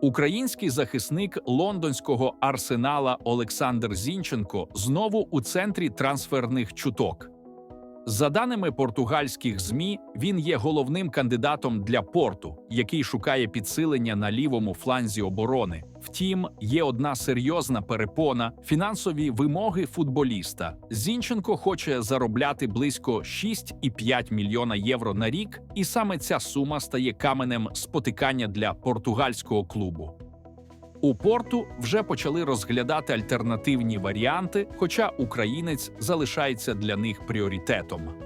Український захисник лондонського арсенала Олександр Зінченко знову у центрі трансферних чуток. За даними португальських ЗМІ, він є головним кандидатом для порту, який шукає підсилення на лівому фланзі оборони. Втім, є одна серйозна перепона фінансові вимоги футболіста. Зінченко хоче заробляти близько 6,5 мільйона євро на рік, і саме ця сума стає каменем спотикання для португальського клубу. У порту вже почали розглядати альтернативні варіанти, хоча українець залишається для них пріоритетом.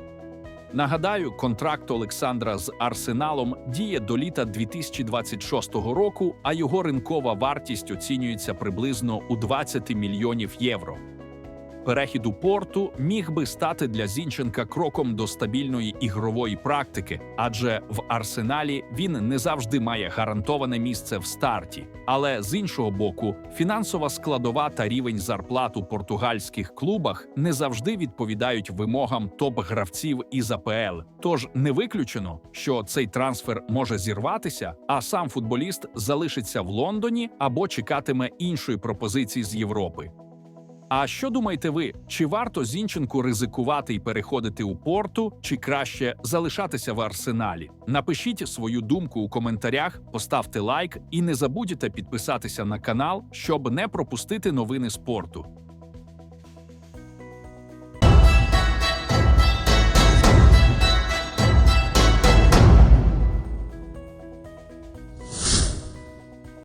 Нагадаю, контракт Олександра з Арсеналом діє до літа 2026 року, а його ринкова вартість оцінюється приблизно у 20 мільйонів євро. Перехід у порту міг би стати для Зінченка кроком до стабільної ігрової практики, адже в арсеналі він не завжди має гарантоване місце в старті. Але з іншого боку, фінансова складова та рівень зарплат у португальських клубах не завжди відповідають вимогам топ-гравців із АПЛ. Тож не виключено, що цей трансфер може зірватися, а сам футболіст залишиться в Лондоні або чекатиме іншої пропозиції з Європи. А що думаєте ви? Чи варто Зінченку ризикувати і переходити у порту, чи краще залишатися в арсеналі? Напишіть свою думку у коментарях, поставте лайк і не забудьте підписатися на канал, щоб не пропустити новини спорту.